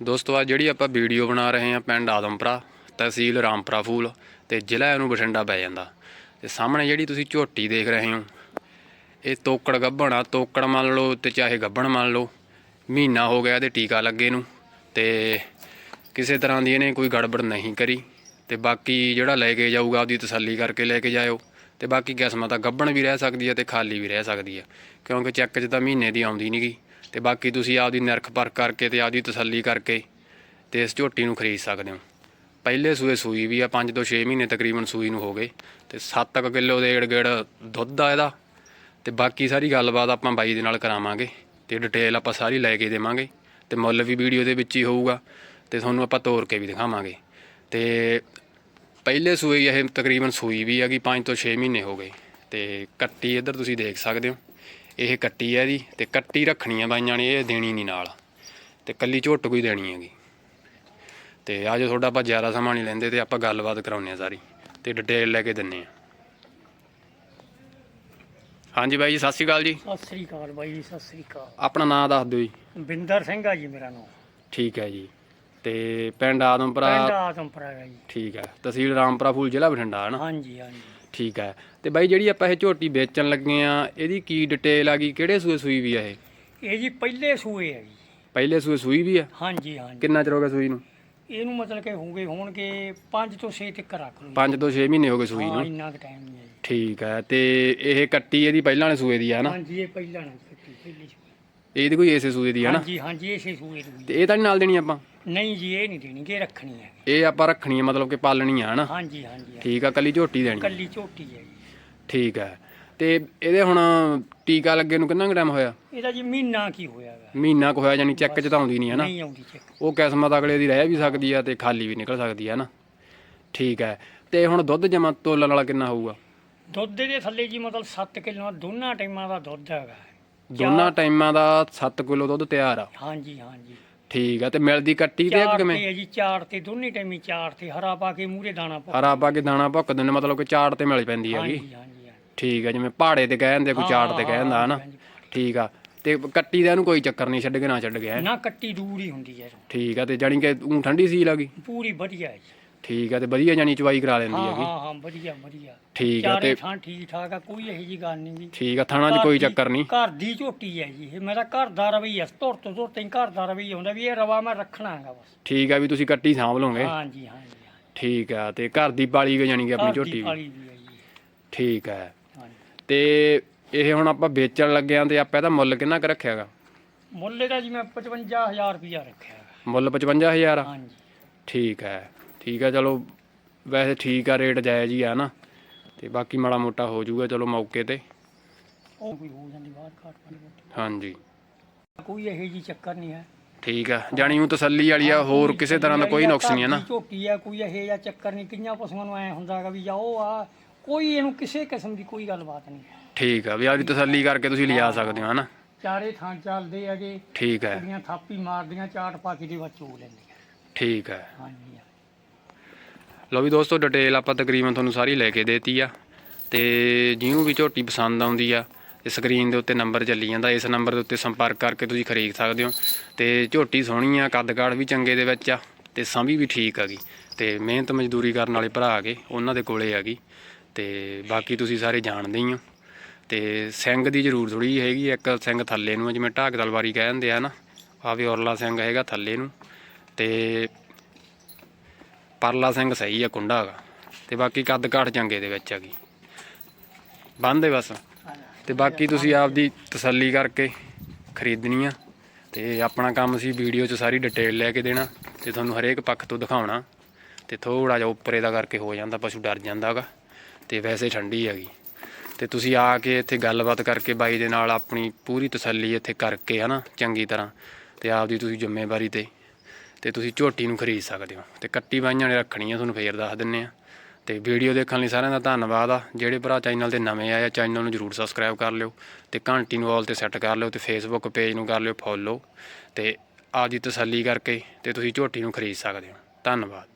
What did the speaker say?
ਦੋਸਤੋ ਅੱਜ ਜਿਹੜੀ ਆਪਾਂ ਵੀਡੀਓ ਬਣਾ ਰਹੇ ਹਾਂ ਪਿੰਡ ਆਦਮਪੁਰਾ, ਤਹਿਸੀਲ ਰਾਮਪੁਰਾ ਫੂਲ ਤੇ ਜ਼ਿਲ੍ਹਾ ਇਹਨੂੰ ਬਠਿੰਡਾ ਪੈ ਜਾਂਦਾ। ਤੇ ਸਾਹਮਣੇ ਜਿਹੜੀ ਤੁਸੀਂ ਝੋਟੀ ਦੇਖ ਰਹੇ ਹੋ, ਇਹ ਤੋਕੜ ਗੱਭਣ ਆ, ਤੋਕੜ ਮੰਨ ਲਓ ਤੇ ਚਾਹੇ ਗੱਭਣ ਮੰਨ ਲਓ, ਮਹੀਨਾ ਹੋ ਗਿਆ ਇਹਦੇ ਟੀਕਾ ਲੱਗੇ ਨੂੰ ਤੇ ਕਿਸੇ ਤਰ੍ਹਾਂ ਦੀ ਇਹਨੇ ਕੋਈ ਗੜਬੜ ਨਹੀਂ ਕਰੀ ਤੇ ਬਾਕੀ ਜਿਹੜਾ ਲੈ ਕੇ ਜਾਊਗਾ ਉਹਦੀ ਤਸੱਲੀ ਕਰਕੇ ਲੈ ਕੇ ਜਾਇਓ ਤੇ ਬਾਕੀ ਕਿਸਮਾਂ ਤਾਂ ਗੱਭਣ ਵੀ ਰਹਿ ਸਕਦੀ ਹੈ ਤੇ ਖਾਲੀ ਵੀ ਰਹਿ ਸਕਦੀ ਹੈ ਕਿਉਂਕਿ ਚੈੱਕ 'ਚ ਤਾਂ ਮਹੀਨੇ ਦੀ ਆਉਂਦੀ ਨਹੀਂਗੀ ਤੇ ਬਾਕੀ ਤੁਸੀਂ ਆਪਦੀ ਨਿਰਖ ਪਰਖ ਕਰਕੇ ਤੇ ਆਪਦੀ ਤਸੱਲੀ ਕਰਕੇ ਤੇ ਇਸ ਝੋਟੀ ਨੂੰ ਖਰੀਦ ਸਕਦੇ ਹੋ। ਪਹਿਲੇ ਸੂਏ ਸੂਈ ਵੀ ਆ 5 ਤੋਂ 6 ਮਹੀਨੇ ਤਕਰੀਬਨ ਸੂਈ ਨੂੰ ਹੋ ਗਏ ਤੇ 7 ਕਿਲੋ ਦੇ ਏੜ-ਗੇੜ ਦੁੱਧ ਆ ਇਹਦਾ ਤੇ ਬਾਕੀ ਸਾਰੀ ਗੱਲਬਾਤ ਆਪਾਂ ਬਾਈ ਦੇ ਨਾਲ ਕਰਾਵਾਂਗੇ ਤੇ ਡਿਟੇਲ ਆਪਾਂ ਸਾਰੀ ਲੈ ਕੇ ਦੇਵਾਂਗੇ ਤੇ ਮੁੱਲ ਵੀ ਵੀਡੀਓ ਦੇ ਵਿੱਚ ਹੀ ਹੋਊਗਾ ਤੇ ਤੁਹਾਨੂੰ ਆਪਾਂ ਤੋਰ ਕੇ ਵੀ ਦਿਖਾਵਾਂਗੇ। ਤੇ ਪਹਿਲੇ ਸੂਏ ਇਹ ਤਕਰੀਬਨ ਸੂਈ ਵੀ ਹੈਗੀ 5 ਤੋਂ 6 ਮਹੀਨੇ ਹੋ ਗਏ ਤੇ ਕੱਟੀ ਇੱਧਰ ਤੁਸੀਂ ਦੇਖ ਸਕਦੇ ਹੋ। ਇਹ ਕੱਟੀ ਹੈ ਇਹਦੀ ਤੇ ਕੱਟੀ ਰੱਖਣੀ ਆ ਬਾਈਆਂ ਨੇ ਇਹ ਦੇਣੀ ਨਹੀਂ ਨਾਲ। ਤੇ ਕੱਲੀ ਝੁੱਟ ਕੋਈ ਦੇਣੀ ਹੈਗੀ। ਤੇ ਅੱਜ ਤੁਹਾਡਾ ਆਪਾਂ ਜ਼ਿਆਦਾ ਸਮਾਂ ਨਹੀਂ ਲੈਂਦੇ ਤੇ ਆਪਾਂ ਗੱਲਬਾਤ ਕਰਾਉਂਦੇ ਆ ਸਾਰੀ ਤੇ ਡਿਟੇਲ ਲੈ ਕੇ ਦਿੰਨੇ ਆ ਹਾਂਜੀ ਬਾਈ ਜੀ ਸਤਿ ਸ਼੍ਰੀ ਅਕਾਲ ਜੀ। ਸਤਿ ਸ੍ਰੀ ਅਕਾਲ ਬਾਈ ਜੀ ਸਤਿ ਸ੍ਰੀ ਅਕਾਲ। ਆਪਣਾ ਨਾਮ ਦੱਸ ਦਿਓ ਜੀ। ਬਿੰਦਰ ਸਿੰਘ ਆ ਜੀ ਮੇਰਾ ਨਾਮ। ਠੀਕ ਹੈ ਜੀ। ਤੇ ਪਿੰਡ ਪਿੰਡ ਆਦਮਪੁਰਾ ਆਦਮਪੁਰਾ ਹੈ ਜੀ। ਠੀਕ ਹੈ। ਤਹਿਸੀਲ ਰਾਮਪੁਰਾ ਫੂਲ ਜ਼ਿਲ੍ਹਾ ਬਠਿੰਡਾ ਹੈ ਨਾ? ਹਾਂਜੀ ਹਾਂਜੀ। ਠੀਕ ਹੈ। ਤੇ ਬਾਈ ਜਿਹੜੀ ਆਪਾਂ ਇਹ ਝੋਟੀ ਵੇਚਣ ਲੱਗੇ ਆ ਇਹਦੀ ਕੀ ਡਿਟੇਲ ਆ ਗਈ? ਕਿਹੜੇ ਸੂਏ ਸੂਈ ਵੀ ਆ ਇਹ? ਇਹ ਜੀ ਪਹਿਲੇ ਸੂਏ ਹੈ ਜੀ। ਪਹਿਲੇ ਸੂਏ ਸੂਈ ਵੀ ਆ? ਹਾਂਜੀ ਹਾਂਜੀ। ਕਿੰਨਾ ਚਿਰ ਹੋ ਗਿਆ ਸੂਈ ਨੂੰ? ਇਹਨੂੰ ਮਤਲਬ ਕਿ ਹੋਗੇ ਹੋਣਗੇ 5 ਤੋਂ 6 ਤੱਕ ਰੱਖ ਲਓ 5 ਤੋਂ 6 ਮਹੀਨੇ ਹੋ ਗਏ ਸੂਈ ਹਾਂ ਨੂੰ ਇੰਨਾ ਕੁ ਟਾਈਮ ਨਹੀਂ ਹੈ ਜੀ। ਠੀਕ ਹੈ ਤੇ ਇਹ ਕੱਟੀ ਇਹਦੀ ਪਹਿਲਾਂ ਵਾਲੇ ਸੂਏ ਦੀ ਆ ਨਾ? ਹਾਂਜੀ ਇਹ ਪਹਿਲਾਂ ਨਾ ਕੱਟੀ ਪਹਿਲੀ ਸੂਏ। ਇਹਦੀ ਕੋਈ ਇਸੇ ਸੂਏ ਦੀ ਆ ਨਾ? ਹਾਂਜੀ ਹਾਂਜੀ ਇਸੇ ਸੂਏ ਦੀ। ਤੇ ਇਹ ਤਾਂ ਨਹੀਂ ਨਾਲ ਦੇਣੀ ਆਪਾਂ? ਨਹੀਂ ਜੀ ਇਹ ਨਹੀਂ ਦੇਣੀ ਇਹ ਰੱਖਣੀ ਹੈ। ਇਹ ਆਪਾਂ ਰੱਖਣੀ ਆ ਮਤਲਬ ਕਿ ਪਾਲਣੀ ਆ ਨਾ ਹਾਂਜੀ ਹਾਂਜੀ ਠੀਕ ਆ ਕੱਲੀ ਝੋਟੀ ਦੇਣੀ। ਕੱਲੀ ਝੋਟੀ ਹੈ ਜੀ। ਠੀਕ ਹੈ। ਤੇ ਇਹਦੇ ਹੁਣ ਟੀਕਾ ਲੱਗੇ ਨੂੰ ਕਿੰਨਾ ਟਾਈਮ ਹੋਇਆ? ਇਹਦਾ ਜੀ ਮਹੀਨਾ ਕੀ ਹੋਇਆਗਾ ਮਹੀਨਾ ਕੁ ਹੋਇਆ ਯਾਨੀ ਚੈੱਕ ਚ ਤਾਂ ਆਉਂਦੀ ਨਹੀਂ ਹੈ ਨਾ ਨਹੀਂ ਆਉਂਦੀ ਚੱਕ। ਉਹ ਕਿਸਮਤ ਅਗਲੇ ਦੀ ਰਹਿ ਵੀ ਸਕਦੀ ਆ ਤੇ ਖਾਲੀ ਵੀ ਨਿਕਲ ਸਕਦੀ ਆ ਨਾ ਠੀਕ ਹੈ। ਤੇ ਹੁਣ ਦੁੱਧ ਜਮਾ ਤੋਲਣ ਵਾਲਾ ਕਿੰਨਾ ਹੋਊਗਾ? ਦੁੱਧ ਦੇ ਥੱਲੇ ਜੀ ਮਤਲਬ 7 ਕਿਲੋ ਦੋਨਾਂ ਟਾਈਮਾਂ ਦਾ ਦੁੱਧ ਹੈਗਾ। ਦੋਨਾਂ ਟਾਈਮਾਂ ਦਾ 7 ਕਿਲੋ ਦੁੱਧ ਤਿਆਰ ਆ। ਹਾਂਜੀ ਹਾਂਜੀ। ਠੀਕ ਆ ਤੇ ਮਿਲਦੀ ਕੱਟੀ ਤੇ ਚਾਰ ਕਿਵੇਂ? ਤੇ ਹੈ ਜੀ ਚਾਰ ਤੇ ਦੋਨੇ ਟਾਈਮੀ ਚਾਰ ਤੇ ਹਰਾ ਪਾ ਕੇ ਮੂਰੇ ਦਾਣਾ ਪਾ ਹਰਾ ਪਾ ਕੇ ਦਾਣਾ ਭੁੱਕ ਦਿੰਦੇ ਮਤਲਬ ਕਿ ਚਾੜ ਤੇ ਮਿਲ ਪੈਂਦੀ ਹੈਗੀ। ਹਾਂਜੀ ਹਾਂਜੀ। ਠੀਕ ਆ ਜਿਵੇਂ ਪਹਾੜੇ ਤੇ ਕਹਿੰਦੇ ਕੋਈ ਚਾੜ ਤੇ ਕਹਿੰਦਾ ਹਨਾ? ਠੀਕ ਆ ਤੇ ਕੱਟੀ ਦਾ ਇਹਨੂੰ ਕੋਈ ਚੱਕਰ ਨਹੀਂ ਛੱਡ ਕੇ ਨਾ ਛੱਡ ਗਿਆ। ਨਾ ਕੱਟੀ ਦੂਰ ਹੀ ਹੁੰਦੀ ਹੈ ਠੀਕ ਆ ਤੇ ਜਾਣੀ ਕਿ ਉਹ ਠੰਡੀ ਸੀ ਲੱਗੀ ਪੂਰੀ ਵਧੀਆ ਹੈ ਜੀ। ਠੀਕ ਆ ਤੇ ਵਧੀਆ ਜਾਨੀ ਚਵਾਈ ਕਰਾ ਲੈਂਦੀ ਹਾਂ ਹੈਗੀ। ਹਾਂ ਹਾਂ ਵਧੀਆ ਵਧੀਆ। ਠੀਕ ਆ ਚਾਰੇ ਤੇ ਥਾਂ ਠੀਕ ਠਾਕ ਆ ਕੋਈ ਇਹੋ ਜੀ ਗੱਲ ਨਹੀਂ। ਜੀ ਠੀਕ ਆ ਥਾਣਾ 'ਚ ਕੋਈ ਘਰ ਦੀ- ਚੱਕਰ ਨਹੀਂ। ਘਰ ਦੀ ਝੋਟੀ ਹੈ ਜੀ ਇਹ ਮੇਰਾ ਘਰ ਦਾ ਰਵਈਆ ਧੁਰ ਤੋਂ ਧੁਰ ਤੇ ਘਰ ਦਾ ਰਵਈਆ ਹੁੰਦਾ ਵੀ ਇਹ ਰਵਾ ਮੈਂ ਰੱਖਣਾ ਹੈਗਾ ਬਸ। ਠੀਕ ਆ ਵੀ ਤੁਸੀਂ ਕੱਟੀ ਸਾਂਭ ਲਓਗੇ। ਹਾਂਜੀ ਹਾਂਜੀ ਠੀਕ ਆ ਤੇ ਘਰ ਦੀ ਪਾਲੀ ਗਈ ਜਾਣੀ ਕਿ ਆਪਣੀ ਘਰ ਦੀ ਝੋਟੀ ਵੀ। ਪਾਲੀ ਹੈ ਜੀ। ਠੀਕ ਹੈ ਹਾਂਜੀ ਤੇ ਇਹ ਹੁਣ ਆਪਾਂ ਵੇਚਣ ਲੱਗੇ ਆਂ ਤੇ ਆਪਾਂ ਇਹਦਾ ਮੁੱਲ ਕਿੰਨਾ ਕੁ ਰੱਖਿਆਗਾ ਮੁੱਲੇ ਦਾ ਜੀ ਮੈਂ 55000 ਰੁਪਇਆ ਰੱਖਿਆ ਹੈਗਾ। ਮੁੱਲ 55000 ਆ? ਠੀਕ ਹੈ ਠੀਕ ਹੈ ਚਲੋ ਵੈਸੇ ਠੀਕ ਆ ਰੇਟ ਜਾਇਜ਼ ਹੀ ਆ ਨਾ। ਤੇ ਬਾਕੀ ਮਾੜਾ ਮੋਟਾ ਹੋ ਜਾਊਗਾ ਚਲੋ ਮੌਕੇ ਤੇ। ਉਹ ਕੋਈ ਹੋ ਜਾਂਦੀ ਬਾਹਰ ਘਾਟ ਪਾਣੀ। ਹਾਂਜੀ। ਕੋਈ ਇਹੋ ਜੀ ਚੱਕਰ ਨਹੀਂ ਹੈ। ਠੀਕ ਆ ਜਾਣੀ ਉਹ ਤਸੱਲੀ ਵਾਲੀ ਆ ਹੋਰ ਕਿਸੇ ਤਰ੍ਹਾਂ ਦਾ ਕੋਈ ਨੁਕਸ ਨਹੀਂ ਹੈ ਨਾ। ਝੋਟੀ ਆ ਕੋਈ ਇਹੋ ਜਿਹਾ ਚੱਕਰ ਨਹੀਂ ਕਿੰਨਾ ਪਸ਼ੂਆਂ ਨੂੰ ਐ ਹੁੰਦਾਗਾ ਵੀ ਜਾਓ ਆ ਕੋਈ ਇਹਨੂੰ ਕਿਸੇ ਕਿਸਮ ਦੀ ਕੋਈ ਗੱਲਬਾਤ ਨਹੀਂ ਹੈ। ਠੀਕ ਆ ਵੀ ਆਪਦੀ ਤਸੱਲੀ ਕਰਕੇ ਤੁਸੀਂ ਲਿਜਾ ਸਕਦੇ ਹੋ ਹਨਾ। ਚਾਰੇ ਥਾਂ ਚੱਲਦੇ ਹੈਗੇ ਠੀਕ ਹੈ। ਕੁੜੀਆਂ ਥਾਪੀ ਮਾਰਦੀਆਂ ਚਾਟ ਪਾ ਕੇ ਦੇ ਵਿੱਚ ਚੋ ਲੈਂਦੀਆਂ। ਠੀਕ ਹੈ। ਹਾਂਜੀ। ਲਓ ਵੀ ਦੋਸਤੋ ਡਿਟੇਲ ਆਪਾਂ ਤਕਰੀਬਨ ਤੁਹਾਨੂੰ ਸਾਰੀ ਲੈ ਕੇ ਦੇਤੀ ਆ। ਤੇ ਜਿਉਂ ਵੀ ਝੋਟੀ ਪਸੰਦ ਆਉਂਦੀ ਆ, ਤੇ ਸਕਰੀਨ ਦੇ ਉੱਤੇ ਨੰਬਰ ਚੱਲੀ ਜਾਂਦਾ। ਇਸ ਨੰਬਰ ਦੇ ਉੱਤੇ ਸੰਪਰਕ ਕਰਕੇ ਤੁਸੀਂ ਖਰੀਦ ਸਕਦੇ ਹੋ। ਤੇ ਝੋਟੀ ਸੋਹਣੀ ਆ ਕੱਦ ਕਾੜ ਵੀ ਚੰਗੇ ਦੇ ਵਿੱਚ ਆ, ਤੇ ਸੰਭੀ ਵੀ ਠੀਕ ਆ ਹੈਗੀ ਤੇ ਮਿਹਨਤ ਮਜ਼ਦੂਰੀ ਕਰਨ ਵਾਲੇ ਭਰਾ ਗਏ, ਉਹਨਾਂ ਦੇ ਕੋਲੇ ਹੈਗੀ ਤੇ ਬਾਕੀ ਤੁਸੀਂ ਸਾਰੇ ਜਾਣਦੇ ਹੀ ਹੋ। ਤੇ ਸਿੰਘ ਦੀ ਜ਼ਰੂਰ ਥੋੜੀ ਹੈਗੀ ਇੱਕ ਸਿੰਘ ਥੱਲੇ ਨੂੰ ਜਿਵੇਂ ਢਾਕ ਤਲਵਾਰੀ ਕਹਿੰਦੇ ਆ ਨਾ। ਆ ਵੀ ਔਰਲਾ ਸਿੰਘ ਹੈਗਾ ਥੱਲੇ ਨੂੰ। ਤੇ ਪਰਲਾ ਸਿੰਘ ਸਹੀ ਆ ਕੁੰਡਾ ਹੈਗਾ। ਤੇ ਬਾਕੀ ਕੱਦ ਕਾਠ ਚੰਗੇ ਦੇ ਵਿੱਚ ਹੈਗੀ। ਬੰਦੇ ਬਸ। ਤੇ ਬਾਕੀ ਤੁਸੀਂ ਆਪਦੀ ਤਸੱਲੀ ਕਰਕੇ ਖਰੀਦਣੀ ਆ। ਤੇ ਆਪਣਾ ਕੰਮ ਸੀ ਵੀਡੀਓ 'ਚ ਸਾਰੀ ਡਿਟੇਲ ਲੈ ਕੇ ਦੇਣਾ। ਤੇ ਤੁਹਾਨੂੰ ਹਰੇਕ ਪੱਖ ਤੋਂ ਦਿਖਾਉਣਾ। ਤੇ ਥੋੜਾ ਜਿਹਾ ਉੱਪਰੇ ਦਾ ਕਰਕੇ ਹੋ ਜਾਂਦਾ, ਪਸ਼ੂ ਡਰ ਜਾਂਦਾ ਹੈਗਾ। ਤੇ ਵੈਸੇ ਠੰਡੀ ਹੈਗੀ। ਤੇ ਤੁਸੀਂ ਆ ਕੇ ਇੱਥੇ ਗੱਲਬਾਤ ਕਰਕੇ ਬਾਈ ਦੇ ਨਾਲ ਆਪਣੀ ਪੂਰੀ ਤਸੱਲੀ ਇੱਥੇ ਕਰਕੇ ਹਨਾ, ਚੰਗੀ ਤਰ੍ਹਾਂ। ਤੇ ਆਪਦੀ ਤੁਸੀਂ ਜ਼ਿੰਮੇਵਾਰੀ ਤੇ ਤੇ ਤੁਸੀਂ ਝੋਟੀ ਨੂੰ ਖਰੀਦ ਸਕਦੇ ਹੋ। ਤੇ ਕੱਟੀ ਬਾਈਆਂ ਨੇ ਰੱਖਣੀ ਆ ਤੁਹਾਨੂੰ ਫੇਰ ਦੱਸ ਦਿੰਨੇ ਆ। ਤੇ ਵੀਡੀਓ ਦੇਖਣ ਲਈ ਸਾਰਿਆਂ ਦਾ ਧੰਨਵਾਦ ਆ। ਜਿਹੜੇ ਭਰਾ ਚੈਨਲ ਤੇ ਨਵੇਂ ਆਏ ਆ, ਚੈਨਲ ਨੂੰ ਜਰੂਰ ਸਬਸਕ੍ਰਾਈਬ ਕਰ ਲਿਓ ਤੇ ਘੰਟੀ ਨੂੰ ਆਲ ਤੇ ਸੈੱਟ ਕਰ ਲਿਓ ਤੇ ਫੇਸਬੁੱਕ ਪੇਜ ਨੂੰ ਕਰ ਲਿਓ ਫੋਲੋ ਤੇ ਆਪਦੀ ਤਸੱਲੀ ਕਰਕੇ ਤੇ ਤੁਸੀਂ ਝੋਟੀ ਨੂੰ ਖਰੀਦ ਸਕਦੇ ਹੋ। ਧੰਨਵਾਦ।